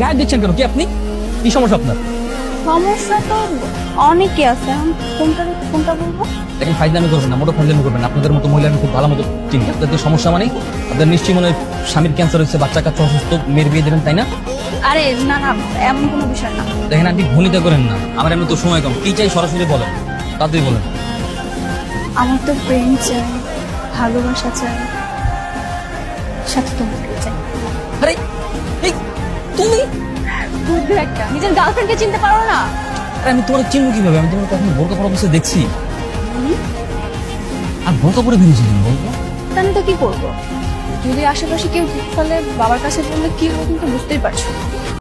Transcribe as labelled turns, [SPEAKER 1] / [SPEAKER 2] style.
[SPEAKER 1] গায়ে দিচ্ছেন কেন? কি আপনি? কি সমস্যা আপনার?
[SPEAKER 2] সমস্যা তো অনেকে আছে। কোনটা কোনটা বলব?
[SPEAKER 1] দেখেন ফাইজলামি করবেন না মোটো ফাইজলামি করবেন না। আপনাদের মতো মহিলা আমি খুব ভালো মতো চিনি। আপনাদের সমস্যা মানে আপনাদের নিশ্চয়ই মনে হয় স্বামীর ক্যান্সার হয়েছে বাচ্চা কাচ্চা অসুস্থ মেয়ের বিয়ে দেবেন তাই না?
[SPEAKER 2] আরে না না এমন কোনো বিষয় না।
[SPEAKER 1] দেখেন আপনি ভনিতা করেন না। আমার এমনি তো সময় কম। কি চাই সরাসরি বলেন? তাড়াতাড়ি বলেন।
[SPEAKER 2] আমার তো প্রেম চাই ভালোবাসা চাই সাথে তোমাকে চাই।
[SPEAKER 1] আরে তুমি?
[SPEAKER 2] বুদ্ধি একটা নিজের গার্লফ্রেন্ডকে চিনতে পারো না।
[SPEAKER 1] আরে আমি তোমার চিনবো কীভাবে? আমি তোমার কখনো বোরকা পরা অবস্থায় দেখছি। আর বোরকা পরে বেরিয়েছিলেন বলব
[SPEAKER 2] তা আমি তো কি করব? যদি আশেপাশে কেউ তাহলে বাবার কাছে বললে কি হবে তুমি তো বুঝতেই পারছ।